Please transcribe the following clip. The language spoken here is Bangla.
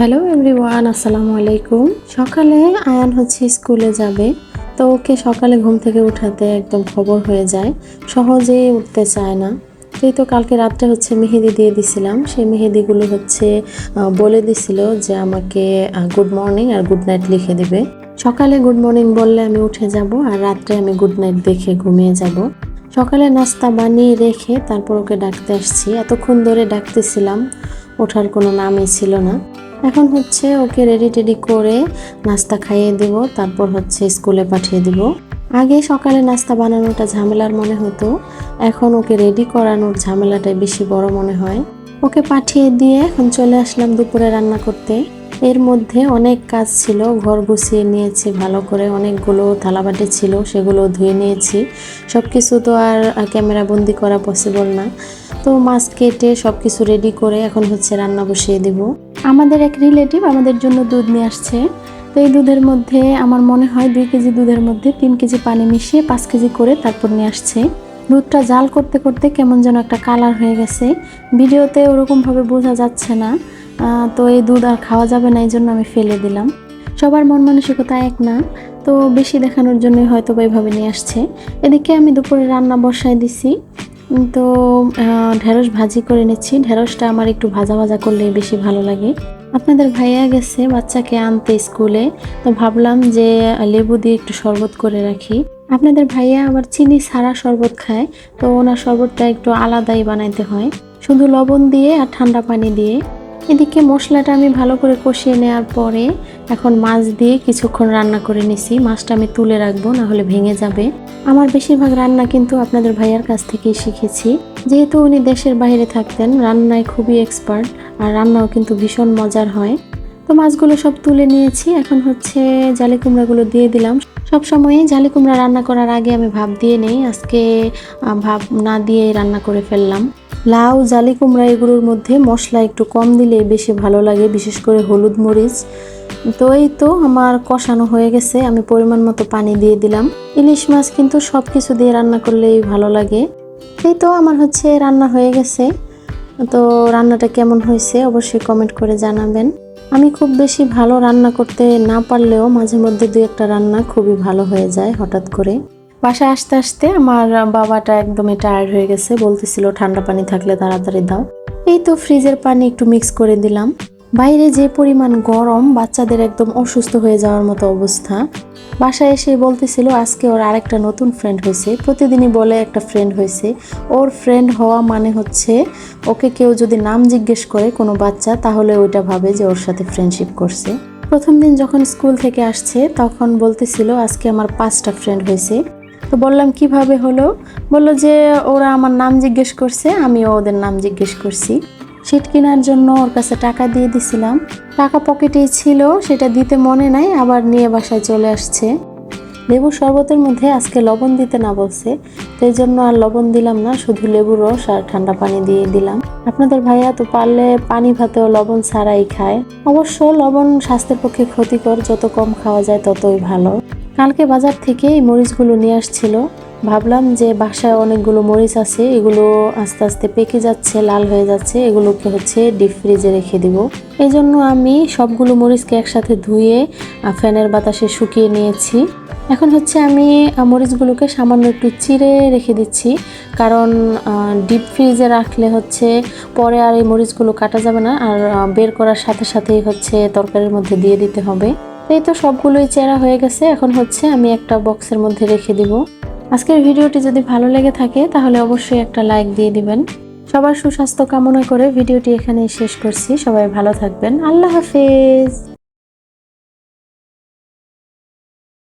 হ্যালো এভরিওয়ান আসসালামু আলাইকুম সকালে আয়ান হচ্ছে স্কুলে যাবে, তো ওকে সকালে ঘুম থেকে উঠাতে একদম খবর হয়ে যায়। সহজেই উঠতে চায় না। এই তো কালকে রাত্রে হচ্ছে মেহেদি দিয়ে দিছিলাম। সেই মেহেদিগুলো হচ্ছে বলে দিছিল যে আমাকে গুড মর্নিং আর গুড নাইট লিখে দিবে। সকালে গুড মর্নিং বললে আমি উঠে যাব আর রাত্রে আমি গুড নাইট দেখে ঘুমিয়ে যাব। সকালে নাস্তা বানিয়ে রেখে তারপর ওকে ডাকতে আসছি। এতক্ষণ ধরে ডাকতেছিলাম, ওঠার কোনো নামই ছিল না। এখন হচ্ছে ওকে রেডি টেডি করে নাস্তা খাইয়ে দেব, তারপর হচ্ছে স্কুলে পাঠিয়ে দেব। আগে সকালে নাস্তা বানানোটা ঝামেলার মনে হতো, এখন ওকে রেডি করানোর ঝামেলাটাই বেশি বড় মনে হয়। ওকে পাঠিয়ে দিয়ে এখন চলে আসলাম দুপুরে রান্না করতে। এর মধ্যে অনেক কাজ ছিল, ঘর গুছিয়ে নিয়েছি, ভালো করে অনেকগুলো থালাবাটি ছিল, সেগুলো ধুয়ে নিয়েছি। সব কিছু তো আর ক্যামেরা বন্দি করা পসিবল না। তো মাছ কেটে সব কিছু রেডি করে এখন হচ্ছে রান্না বসিয়ে দিব। আমাদের এক রিলেটিভ আমাদের জন্য দুধ নিয়ে আসছে। তো এই দুধের মধ্যে আমার মনে হয় দুই কেজি দুধের মধ্যে তিন কেজি পানি মিশিয়ে পাঁচ কেজি করে তারপর নিয়ে আসছে। দুধটা জাল করতে করতে কেমন যেন একটা কালার হয়ে গেছে। ভিডিওতে ওরকমভাবে বোঝা যাচ্ছে না। তো এই দুধ আর খাওয়া যাবে না, এই জন্য আমি ফেলে দিলাম। সবার মন মানসিকতা এক না, তো বেশি দেখানোর জন্য হয়তো বা এইভাবে নিয়ে আসছে। এদিকে আমি দুপুরে রান্না বসায় দিছি। তো ঢেঁড়স ভাজি করে নিচ্ছি। ঢেঁড়সটা আমার একটু ভাজা ভাজা করলে বেশি ভালো লাগে। আপনাদের ভাইয়া গেছে বাচ্চাকে আনতে স্কুলে, তো ভাবলাম যে লেবু দিয়ে একটু শরবত করে রাখি। আপনাদের ভাইয়া আবার চিনি ছাড়া শরবত খায়, তো ওনার শরবতটা একটু আলাদাই বানাইতে হয়। শুধু লবণ দিয়ে আর ঠান্ডা পানি দিয়ে। এদিকে মশলাটা আমি ভালো করে কষিয়ে নেওয়ার পরে এখন মাছ দিয়ে কিছুক্ষণ রান্না করে নিছি। মাছটা আমি তুলে রাখব না হলে ভেঙে যাবে। আমার বেশিরভাগ রান্না কিন্তু আপনাদের ভাইয়ার কাছ থেকেই শিখেছি। যেহেতু উনি দেশের বাইরে থাকতেন, রান্নায় খুবই এক্সপার্ট আর রান্নাও কিন্তু ভীষণ মজার হয়। তো মাছগুলো সব তুলে নিয়েছি। এখন হচ্ছে জালি কুমড়াগুলো দিয়ে দিলাম। সব সময়ই জালি কুমড়া রান্না করার আগে আমি ভাব দিয়ে নেই, আজকে ভাব না দিয়ে রান্না করে ফেললাম। লাউ, জালি কুমড়া এগুলোর মধ্যে মশলা একটু কম দিলে বেশি ভালো লাগে, বিশেষ করে হলুদ মরিচ। তো এই তো আমার কষানো হয়ে গেছে, আমি পরিমাণ মতো পানি দিয়ে দিলাম। ইলিশ মাছ কিন্তু সব কিছু দিয়ে রান্না করলেই ভালো লাগে। এই তো আমার হচ্ছে রান্না হয়ে গেছে। তো রান্নাটা কেমন হয়েছে অবশ্যই কমেন্ট করে জানাবেন। আমি খুব বেশি ভালো রান্না করতে না পারলেও মাঝে মধ্যে দু একটা রান্না খুবই ভালো হয়ে যায় হঠাৎ করে। বাসায় আসতে আসতে আমার বাবাটা একদমই টায়ার্ড হয়ে গেছে, বলতেছিল ঠান্ডা পানি থাকলে তাড়াতাড়ি দাও। এই তো ফ্রিজের পানি একটু মিক্স করে দিলাম। বাইরে যে পরিমাণ গরম, বাচ্চাদের একদম অসুস্থ হয়ে যাওয়ার মতো অবস্থা। বাসায় এসে বলতেছিল, আজকে ওর আরেকটা নতুন ফ্রেন্ড হয়েছে। প্রতিদিনই বলে একটা ফ্রেন্ড হয়েছে। ওর ফ্রেন্ড হওয়া মানে হচ্ছে, ওকে কেউ যদি নাম জিজ্ঞেস করে কোনো বাচ্চা, তাহলে ওইটা ভাবে যে ওর সাথে ফ্রেন্ডশিপ করছে। প্রথম দিন যখন স্কুল থেকে আসছে, তখন বলতেছিল, আজকে আমার পাঁচটা ফ্রেন্ড হয়েছে। তো বললাম, কীভাবে হলো? বলল যে, ওরা আমার নাম জিজ্ঞেস করছে, আমিও ওদের নাম জিজ্ঞেস করছি। সিট কেনার জন্য ওর কাছে টাকা দিয়ে দিছিলাম। টাকা পকেটেই ছিল, সেটা দিতে মনে নাই, আবার নিয়ে বাসায় চলে আসছে। লেবুর শরবতের মধ্যে আজকে লবণ দিতে না বলছে, তো এই জন্য আর লবণ দিলাম না, শুধু লেবুর রস আর ঠান্ডা পানি দিয়ে দিলাম। আপনাদের ভাইয়া তো পারলে পানি ভাতেও লবণ ছাড়াই খায়। অবশ্য লবণ স্বাস্থ্যের পক্ষে ক্ষতিকর, যত কম খাওয়া যায় ততই ভালো। কালকে বাজার থেকে এই মরিচগুলো নিয়ে আসছিল। ভাবলাম যে বাসায় অনেকগুলো মরিচ আছে, এগুলো আস্তে আস্তে পেকে যাচ্ছে, লাল হয়ে যাচ্ছে, এগুলোকে হচ্ছে ডিপ ফ্রিজে রেখে দিব। এই জন্য আমি সবগুলো মরিচকে একসাথে ধুয়ে ফ্যানের বাতাসে শুকিয়ে নিয়েছি। এখন হচ্ছে আমি মরিচগুলোকে সামান্য একটু চিড়ে রেখে দিচ্ছি। কারণ ডিপ ফ্রিজে রাখলে হচ্ছে পরে আর এই মরিচগুলো কাটা যাবে না। আর বের করার সাথে সাথেই হচ্ছে তরকারির মধ্যে দিয়ে দিতে হবে। এই তো সবগুলোই চেরা হয়ে গেছে। এখন হচ্ছে আমি একটা বক্সের মধ্যে রেখে দিব। আজকের ভিডিওটি যদি ভালো লেগে থাকে, তাহলে অবশ্যই একটা লাইক দিয়ে দিবেন। সবার সুস্বাস্থ্য কামনা করে ভিডিওটি এখানেই শেষ করছি। সবাই ভালো থাকবেন। আল্লাহ হাফেজ।